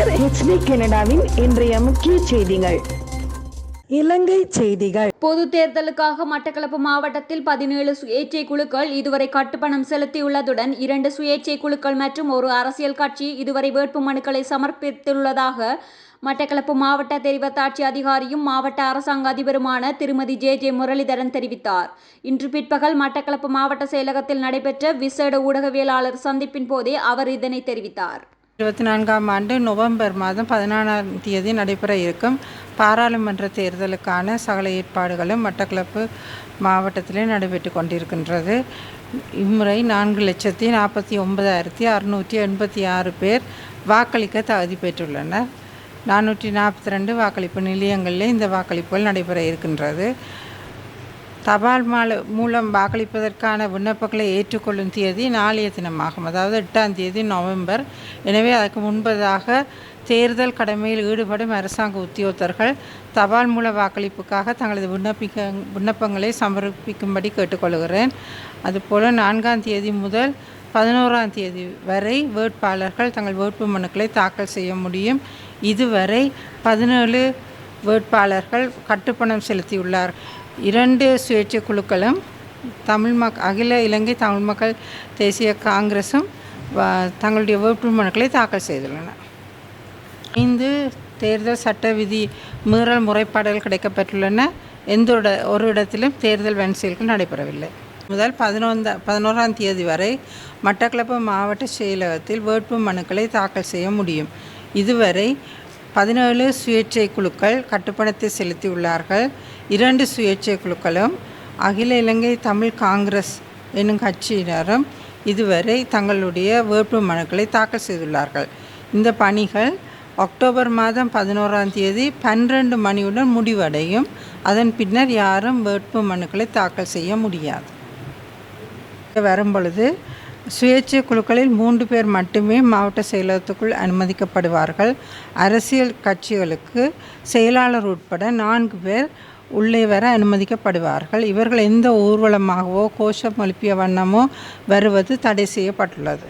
HD கனடாவின் இன்றைய முக்கிய செய்திகள். இலங்கை செய்திகள். பொது தேர்தலுக்காக மட்டக்களப்பு மாவட்டத்தில் பதினேழு சுயேட்சை குழுக்கள் இதுவரை கட்டுப்பணம் செலுத்தியுள்ளதுடன் இரண்டு சுயேட்சை குழுக்கள் மற்றும் ஒரு அரசியல் கட்சி இதுவரை வேட்பு மனுக்களை சமர்ப்பித்துள்ளதாக மட்டக்களப்பு மாவட்ட தெரிவத்தாட்சி அதிகாரியும் மாவட்ட அரசாங்க அதிபருமான திருமதி ஜே ஜே முரளிதரன் தெரிவித்தார். இன்று பிற்பகல் மட்டக்களப்பு மாவட்ட செயலகத்தில் நடைபெற்ற விசேட ஊடகவியலாளர் சந்திப்பின் போதே அவர் இதனை தெரிவித்தார். இருபத்தி நான்காம் ஆண்டு நவம்பர் மாதம் பதினாறாம் தேதி நடைபெற இருக்கும் பாராளுமன்ற தேர்தலுக்கான சகல ஏற்பாடுகளும் மட்டக்களப்பு மாவட்டத்திலே நடைபெற்று கொண்டிருக்கின்றது. இம்முறை நான்கு லட்சத்தி நாற்பத்தி ஒன்பதாயிரத்தி அறுநூற்றி எண்பத்தி ஆறு பேர் வாக்களிக்க தகுதி பெற்றுள்ளனர். நானூற்றி நாற்பத்தி ரெண்டு வாக்களிப்பு நிலையங்களிலே இந்த வாக்களிப்புகள் நடைபெற இருக்கின்றது. தபால் மால மூலம் வாக்களிப்பதற்கான விண்ணப்பங்களை ஏற்றுக்கொள்ளும் தேதி நாளைய தினமாகும். அதாவது எட்டாம் தேதி நவம்பர். எனவே அதற்கு முன்பதாக தேர்தல் கடமையில் ஈடுபடும் அரசாங்க உத்தியோகத்தர்கள் தபால் மூல வாக்களிப்புக்காக தங்களது விண்ணப்பிக்க விண்ணப்பங்களை சமர்ப்பிக்கும்படி கேட்டுக்கொள்கிறேன். அதுபோல் நான்காம் தேதி முதல் பதினோராம் தேதி வரை வேட்பாளர்கள் தங்கள் வேட்பு மனுக்களை தாக்கல் செய்ய முடியும். இதுவரை பதினேழு வேட்பாளர்கள் கட்டுப்பணம் செலுத்தியுள்ளார். இரண்டு சுயேட்சை குழுக்களும் தமிழ் மக் அகில இலங்கை தமிழ் மக்கள் தேசிய காங்கிரஸும் தங்களுடைய வேட்பு மனுக்களை தாக்கல் செய்துள்ளன. ஐந்து தேர்தல் சட்ட விதி மீறல் முறைப்பாடுகள் கிடைக்கப்பெற்றுள்ளன. எந்த ஒரு இடத்திலும் தேர்தல் வன்செயல்கள் நடைபெறவில்லை. முதல் பதினொந்த பதினோராம் தேதி வரை மட்டக்களப்பு மாவட்ட செயலகத்தில் வேட்பு மனுக்களை தாக்கல் செய்ய முடியும். இதுவரை பதினேழு சுயேட்சை குழுக்கள் கட்டுப்பணத்தை செலுத்தியுள்ளார்கள். இரண்டு சுயேட்சை குழுக்களும் அகில இலங்கை தமிழ் காங்கிரஸ் என்னும் கட்சியினரும் இதுவரை தங்களுடைய வேட்பு மனுக்களை தாக்கல் செய்துள்ளார்கள். இந்த பணிகள் அக்டோபர் மாதம் பதினோராம் தேதி பன்னிரண்டு மணியுடன் முடிவடையும். அதன் பின்னர் யாரும் வேட்பு மனுக்களை தாக்கல் செய்ய முடியாது. வரும்பொழுது சுயேட்சை குழுக்களில் மூன்று பேர் மட்டுமே மாவட்ட செயலகத்துக்குள் அனுமதிக்கப்படுவார்கள். அரசியல் கட்சிகளுக்கு செயலாளர் உட்பட நான்கு பேர் உள்ளே வர அனுமதிக்கப்படுவார்கள். இவர்கள் எந்த ஊர்வலமாகவோ கோஷம் எழுப்பிய வண்ணமோ வருவது தடை செய்யப்பட்டுள்ளது.